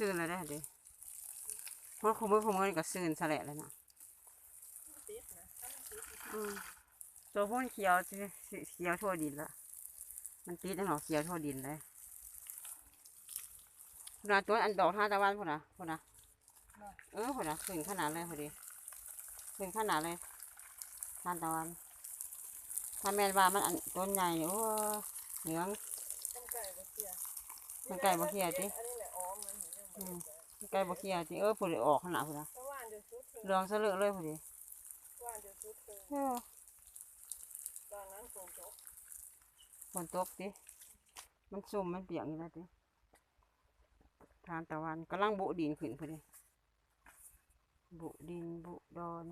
ซื่นเลยได้เด้เพราะคุมือคุมือนี่ก็ซื่นซะแหละเลยนะติดนะถ้ามันติดอืมตัวพุ่นเขียวเขียวทั่วดินละมันติดอันหรอเขียวทั่วดินเลยพุ่นนะตัวอันดอกท่าตะวันพุ่นนะพุ่นนะเออพุ่นนะขึ้นขนาดเลยพอดีขึ้นขนาดเลยทานตะวันถ้าแมนว่ามันอันต้นใหญ่โอ้เหลืองต้มไก่บะเคียต้ม ไก่บ่เคี่ยติอันนี้แหละอ๋อมันเห็นยังอืบ่มได้ใกล้บ่เขียวจริงเออพุ่นได้ออกขนาดพุ่นนะแต่ว่านจะชุดเธอเหลืองซะเหลืองเลยพอดีว่านจะชุดเธอเออตอนนั้นฝนตกฝนตกติมันซุ่มมันเปียกอยู่แล้วติทานตะวันกำลังบุดินขึ้นพอดีบุดินบุดอน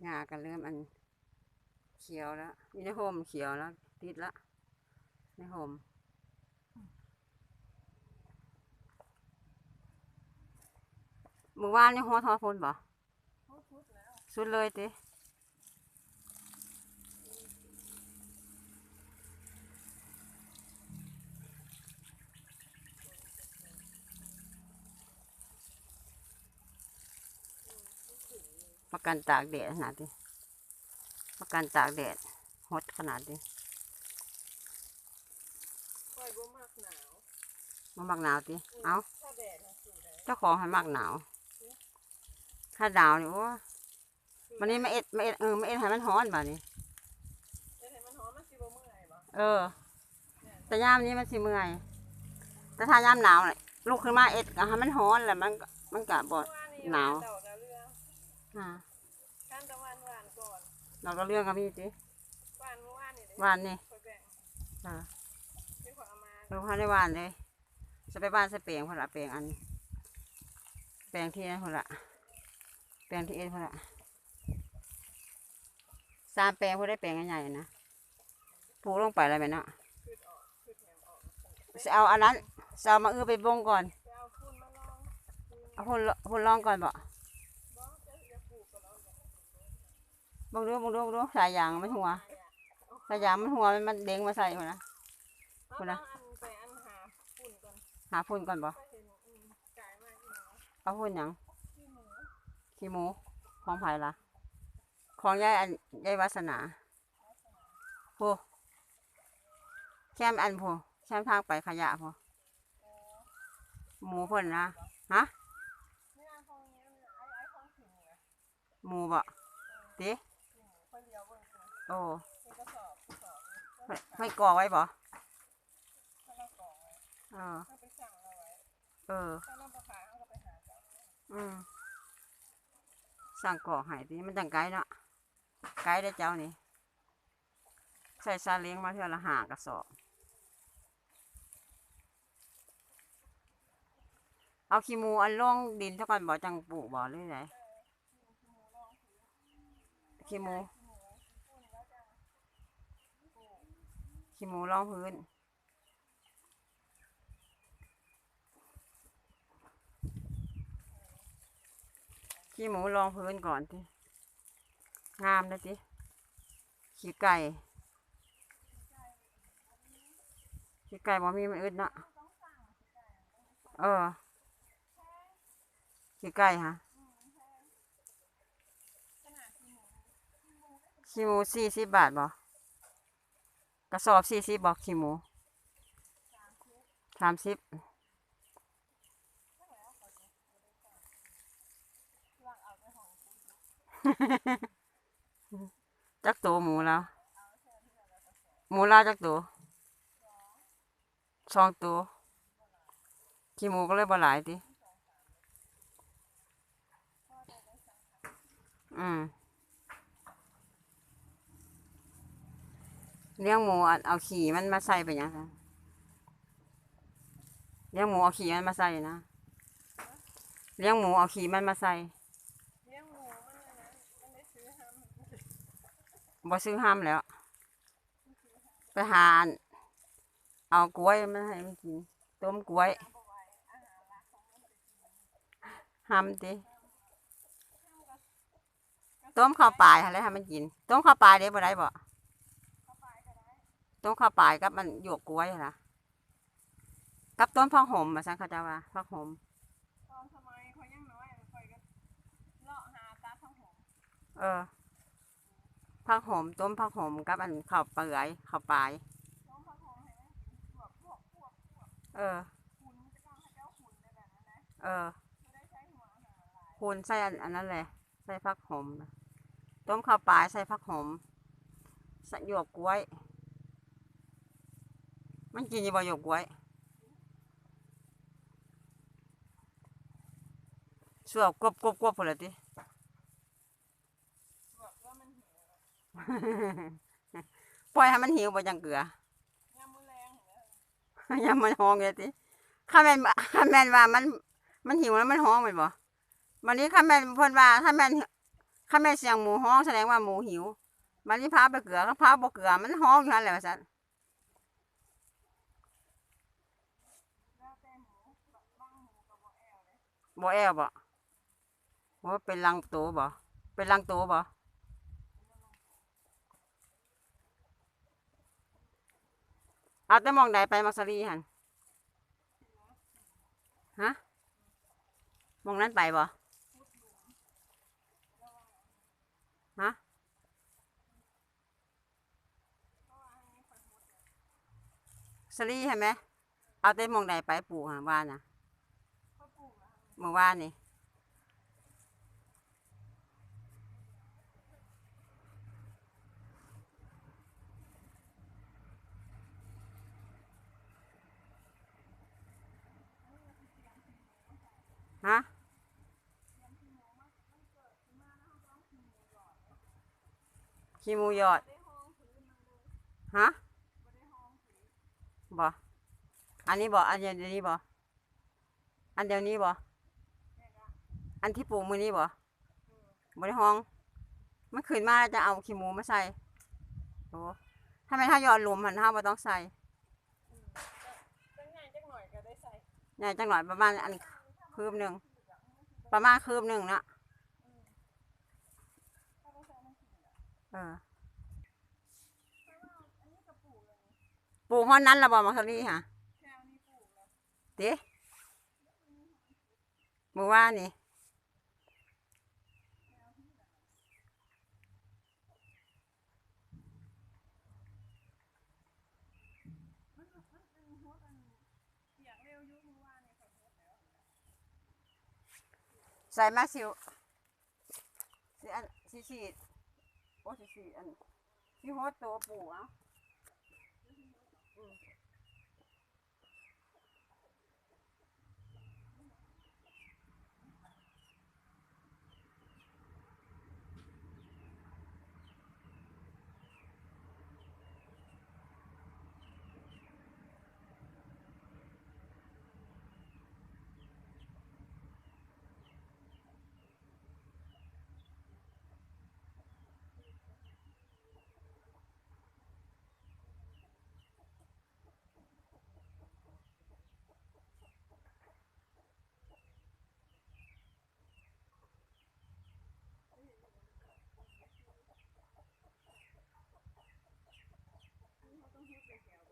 หญ้าก็เริ่มอัน เขียวแล้วในโฮมเขียวแล้วติดละ ในโฮมเมื่อวานในหัวทอฝนบ่สุดเลยติประกันตากแดดขนาดนี้ ประกันตากแดดฮดขนาดนี้ค่อยบ่มากหนาวมันมักหนาวติเอาถ้าแดดนะสู่ได้เจ้าของให้มักหนาว ถ้าหนาวนี่โอ้ยมันนี่มาเอ็ดมาเอ็ดเออมาเอ็ดให้มันร้อนบ่านี่แต่ให้มันหอมมันสิบ่เมื่อยบ่เออ แต่ยามนี้มันสิเมื่อย แต่ถ้ายามหนาวน่ะลุกขึ้นมาเอ็ดก็ให้มันร้อนแหละมันก็มันก็บ่เมื่อวานนี่หนาวเต่าดาวเรืองอ่า ข้ามตะวันหวานก่อน เราก็เรื่องกับพี่ติหวานเมื่อวานนี่เด้หวานนี่ค่อยแบ่งอ่าไม่ขอเอามาเราพาได้หวานเลยจะไปบ้านสเปลงพนละแปลงอัน แปลงที่นั่นพนละแปลงที่เอ็ดพนละสามแปลงพอได้แปลงใหญ่ๆนะปลูกลงไปอะไรแบบนั้นคืดออกคืดแหมออกจะเอาอันนั้นจะเอามาอื้อไปบงก่อน ไปเอาฟุ้นมาลองฟุ้นเอาพุ่นลพุ่นลองก่อนบ่ บ่จะจะปลูกก็ลองกัน บงดูบงดูบงดูสายยางมันหัวสายยางมันหัวมันเด้งมาใส่หัวนะเอาพุ่นนะหาฝุ่นก่อนหาพุ่นก่อนบ่เอาพุ่นยังขี้หมูของไผ่ละของยายอันยายวาสนาผู้แค่มอันผู้แค่มทางไปขยะผู้หมูพ่นนะฮะหมูบ่ติถิ่นคนเดียวเบิ่งคือ โอ้เป็นกระสอบกระสอบนี่ไม่ไม่ก่อไว้บ่ถ้าเรากองไว้เออถ้าไปสั่งเราไว้เอออืมสั่งกอใหายดิมันจังไกลเนาะไกลได้เจ้านี่ใส่ซาเล้งมาเท่าละหากระสอบเอาขี้มูอันล่องดินเท่ากันบ่จังปลูกบ่หรือไงขี้มู ขี้หมูรองพื้น ขี้หมูรองพื้นก่อนทีงามนะจิขี้ไก่ ขี้ไก่บ่มีมันอึดเนาะเออ ขี้ไก่ฮะขี้หมูสี่สิบบาทบ่ กระสอบสี่สิบบอกขี้หมูสามสิบจักตัวหมูแล้ว หมูลาจักตัวสองตัวขี้หมูก็เลยบ่หลายติอืม เลี้ยงหมูเอาขี่มันมาใส่ไปยังคะเลี้ยงหมูเอาขี่มันมาใส่นะเลี้ยงหมูเอาขี่มันมาใส่เลี้ยงหมูมันนะมันได้ซื้อห้ามบ่ซื้อห้ามแล้ว ไปหานเอากล้วยมาให้มันกินต้มกล้วยห้ามติต้มข้าวปลายอะไรให้มันกินต้มข้าวปลายเด้บ่ได้บ่ ต้นข้าวปลายกับมันหยวกกล้วยหั่นนะกับต้นพักหอมมาสังเขาเจะว่าพักหอมตอนสมัยเขายังน้อยคอยก็เลาะหาตาทั้งหงเออพักหอมต้นพักหอมกับอันข้าวเปลือยข้าวปลายต้องพระทองให้มันกินพวกพวกพวกพวกเออคุณจะต้องให้เจ้าคุณได้แบบนั้นนะเออจะได้ใช้หัวอาหารหลายคูณใส่อันอันนั้นแหละใส่พักหอมนะต้มข้าวปลายใส่พักหอมใส่หยวกกล้วย มันกินยี่บ่หยกกล้วยสวบกบกบกบพุ่นละติพวกว่ามันหิวปล่อยให้มันหิวบ่จังเกลือยามมันห้องเลยติข้าแม่นข้าแม่นว่ามันมันหิวแล้วมันห้องแม่นบ่วันนี้ข้าแม่นพ่นว่าถ้าแม่นข้าแม่นเสียงหมูห้องแสดงว่าหมูหิววันนี้พาไปเกลือก็พาบ่เกลือมันห้องอยู่หั่นแหละว่าซั่นแล้วแต่หมูบางหมูกับบ่แอวเลย บ่แอวบ่ว่าเป็นลังโตบ่เป็นลังโตบ่เอาแต่มองใดไปมักสลีหันฮะมองนั้นไปบ่ฮะสลีใช่ไหมเอาแต่มองใดไปปลูกหาว่าน่ะ เมื่อวานนี่ฮะขี้มูยอด ฮะบออันนี้บ่อันเดียวนี้บ่อันเดียวนี้บ่แม่ก็ อันที่ปลูกมือนี้บ่บ่ได้ห้องมันขึ้นมาจะเอาขี้หมูมาใส่โอ้ถ้าไม่ถ้าหยอดหลุมหันห้าบ่ต้องใส่จังไงจังหน่อยก็ได้ใส่ใหญ่จังหน่อยประมาณอันคืบหนึ่งประมาณคืบหนึ่งนะถ้าบ่ใส่มันกินอะเออแต่ว่าปลูกเลยนี่อนนั้นละบ่มักสลีค่ะแถวนี้ปลูกแล้วเด้มือวานนี่มันมันเป็นหัวกันเปียกเร็วอยุ่เมื่อวานเนี่ยฝนตกแล้ว ใส่มาสิวสิอันสิฉีดโอ้สิฉีดอันสิหัวตัวปู่เอะอืม check out.